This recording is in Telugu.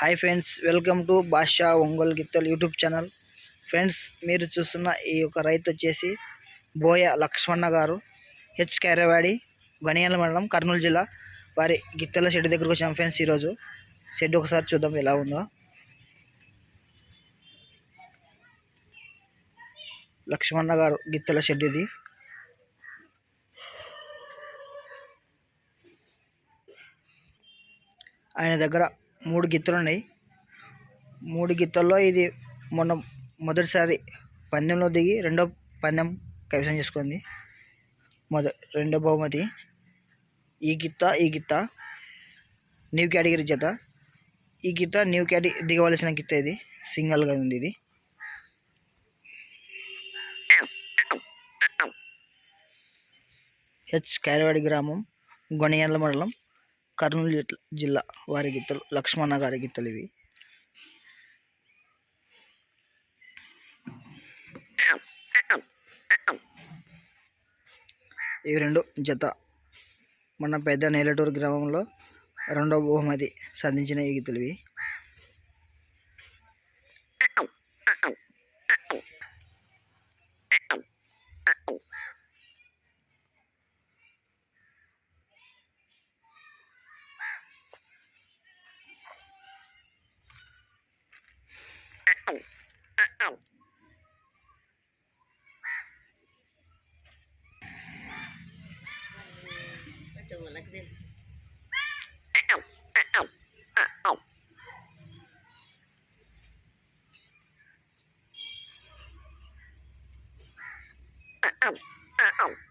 Hi friends welcome to Basha Ongole గిత్తలు యూట్యూబ్ ఛానల్. ఫ్రెండ్స్ మీరు చూస్తున్న ఈ యొక్క రైతు వచ్చేసి బోయ లక్ష్మణ గారు హెచ్ కైరవాడి గణియాల మండలం కర్నూలు జిల్లా వారి గిత్తల షెడ్ దగ్గరకు వచ్చాం ఫ్రెండ్స్ ఈరోజు. షెడ్ ఒకసారి చూద్దాం ఎలా ఉందో. లక్ష్మణ గారు గిత్తల షెడ్ ఇది. ఆయన దగ్గర మూడు గిత్తలు ఉన్నాయి మూడు గిత్తల్లో ఇది మొన్న మొదటిసారి పందెంలో దిగి రెండో పందెం కైవసం చేసుకుంది. మొద రెండో బహుమతి. ఈ గిత్త ఈ గిత్త న్యూ కేటగిరీ జత. ఈ గిత్త న్యూ కేటగిరీ దిగవలసిన గిత్త ఇది. సింగల్గా ఉంది ఇది. హెచ్ కైరవాడి గ్రామం గొనియాల మండలం. కర్నూలు జిల్లా వారి గిత్తలు లక్ష్మణ గారి గీతలు ఇవి. ఇవి రెండు జత. మన పెద్ద నేలటూరు గ్రామంలో రెండవ బహుమతి సాధించిన ఈ గీతలు ఇవి. ảnh à, ảnh Ow, ow, ow.